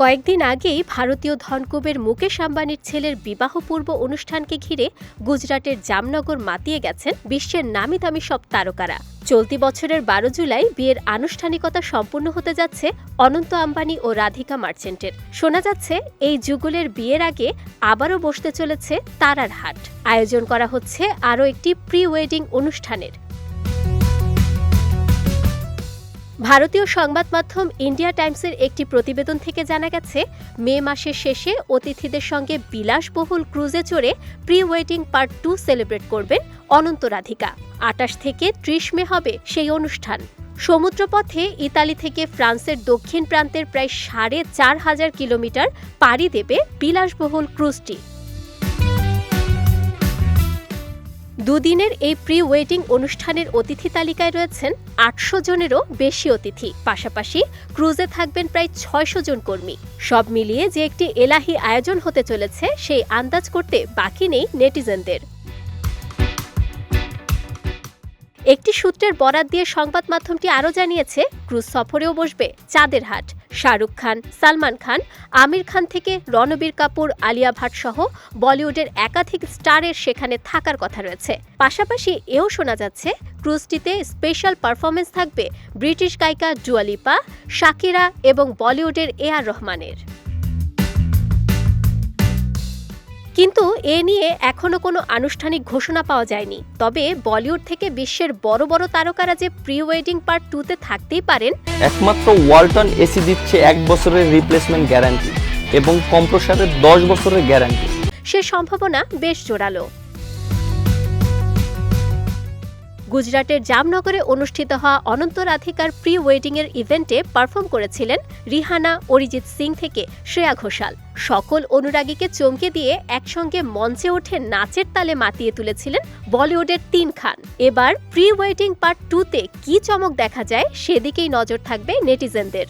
কয়েকদিন আগেই ভারতীয় ধনকুবের মুকেশ আম্বানির ছেলের বিবাহপূর্ব অনুষ্ঠানকে ঘিরে গুজরাটের জামনগর মাতিয়ে গেছেন বিশ্বের নামি দামি সব তারকারা। চলতি বছরের বারো জুলাই বিয়ের আনুষ্ঠানিকতা সম্পূর্ণ হতে যাচ্ছে অনন্ত আম্বানি ও রাধিকা মার্চেন্টের। শোনা যাচ্ছে, এই যুগলের বিয়ের আগে আবারও বসতে চলেছে তারার হাট। আয়োজন করা হচ্ছে আরও একটি প্রি ওয়েডিং অনুষ্ঠানের। ভারতীয় সংবাদ মাধ্যম ইন্ডিয়া টাইমসের একটি প্রতিবেদন থেকে জানা গেছে, মে মাসের শেষে অতিথিদের সঙ্গে বিলাসবহুল ক্রুজে চড়ে pre wedding part two celebrate করবেন অনন্ত রাধিকা। আটাশ থেকে ত্রিশ মে হবে সেই অনুষ্ঠান। সমুদ্রপথে ইতালি থেকে ফ্রান্সের দক্ষিণ প্রান্তের প্রায় সাড়ে চার হাজার কিলোমিটার পাড়ি দেবে বিলাসবহুল ক্রুজটি। দুদিনের এই প্রি ওয়েডিং অনুষ্ঠানের অতিথি তালিকায় রয়েছেন আটশো জনেরও বেশি অতিথি। পাশাপাশি ক্রুজে থাকবেন প্রায় ছয়শো জন কর্মী। সব মিলিয়ে যে একটি এলাহি আয়োজন হতে চলেছে, সেই আন্দাজ করতে বাকি নেই নেটিজেনদের। একটি সূত্রের বরাত দিয়ে সংবাদ মাধ্যমটি আরও জানিয়েছে, ক্রুজ সফরেও বসবে চাঁদের হাট শাহরুখ খান, সালমান খান, আমির খান থেকে রণবীর কাপুর, আলিয়া ভাট সহ বলিউডের একাধিক স্টারের সেখানে থাকার কথা রয়েছে। পাশাপাশি এও শোনা যাচ্ছে, ক্রুজটিতে স্পেশাল পারফরমেন্স থাকবে ব্রিটিশ গায়িকা ডুয়ালিপা, শাকিরা এবং বলিউডের এ আর রহমানের। কিন্তু এ নিয়ে এখনও কোনো আনুষ্ঠানিক ঘোষণা পাওয়া যায়নি। তবে বলিউড থেকে বিশ্বের বড় বড় তারকারা যে প্রি ওয়েডিং পার্ট টুতে থাকতেই পারেন একমাত্র ওয়ালটন এসি দিচ্ছে এক বছরের রিপ্লেসমেন্ট গ্যারান্টি এবং কম্প্রসারের দশ বছরের গ্যারান্টি সে সম্ভাবনা বেশ জোরালো। গুজরাটের জামনগরে অনুষ্ঠিত হওয়া অনন্ত রাধিকার প্রি ওয়েডিংয়ের ইভেন্টে পারফর্ম করেছিলেন রিহানা, অরিজিৎ সিং থেকে শ্রেয়া ঘোষাল। সকল অনুরাগীকে চমকে দিয়ে একসঙ্গে মঞ্চে ওঠে নাচের তালে মাতিয়ে তুলেছিলেন বলিউডের তিন খান। এবার প্রি ওয়েডিং পার্ট টুতে কি চমক দেখা যায় সেদিকেই নজর থাকবে নেটিজেনদের।